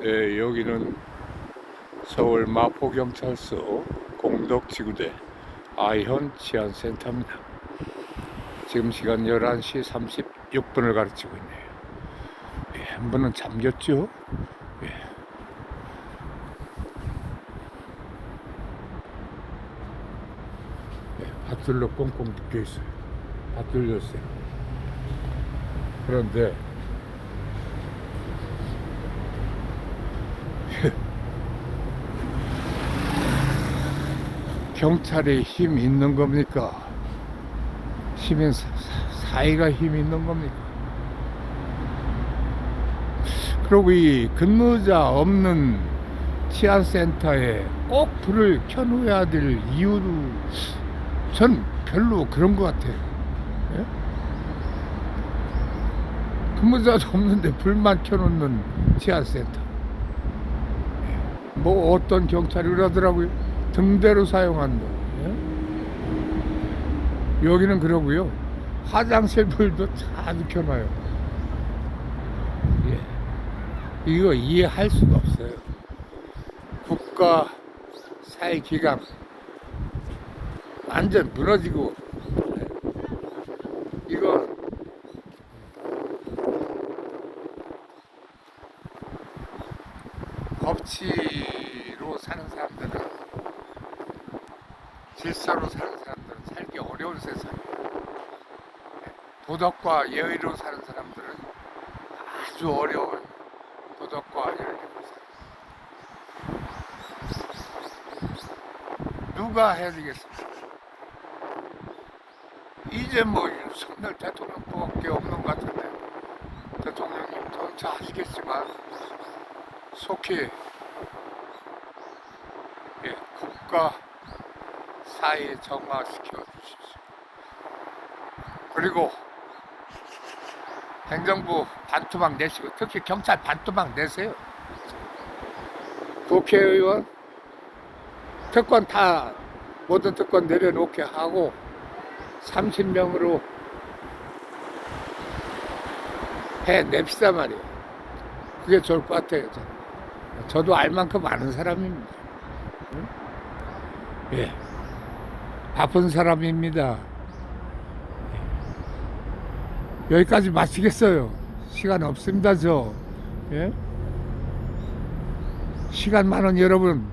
네, 여기는 서울 마포경찰서 공덕지구대 아현 치안센터입니다. 지금 시간 11시 36분을 가르치고 있네요. 예, 한 분은 잠겼죠? 예. 예, 밧줄로 꽁꽁 묶여 있어요. 밧줄 열쇠. 그런데 경찰에 힘 있는 겁니까? 시민 사- 사- 사회가 힘 있는 겁니까? 그리고 이 근무자 없는 치안센터에 꼭 불을 켜놓아야 될 이유도 전 별로 그런 것 같아요. 예? 근무자도 없는데 불만 켜놓는 치안센터. 예. 뭐 어떤 경찰이 그러더라고요. 등대로 사용한다. 예? 여기는 그러고요. 화장실 불도 자주 켜놔요. 예. 이거 이해할 수가 없어요. 국가 사회 기관 완전 무너지고 예. 이거 법치로 사는 사람들은 질서로 사는 사람들은 살기 어려운 세상이에요. 도덕과 예의로 사는 사람들은 아주 어려운 도덕과 예의로 사는 누가 해야되겠습니까? 이제 뭐 윤석열 대통령밖에 없는 것 같은데 대통령님 더 하시겠지만 속히 예, 국가 사회 정화시켜 주십시오. 그리고 행정부 반투막 내시고 특히 경찰 반투막 내세요. 국회의원 특권 다 모든 특권 내려놓게 하고 30명으로 해 냅시다 말이에요. 그게 좋을 것 같아요. 저는. 저도 알 만큼 아는 사람입니다. 응? 예. 바쁜 사람입니다. 예. 여기까지 마치겠어요. 시간 없습니다, 저. 예? 시간 많은 여러분,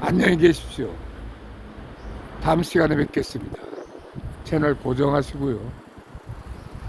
안녕히 계십시오. 다음 시간에 뵙겠습니다. 채널 고정하시고요.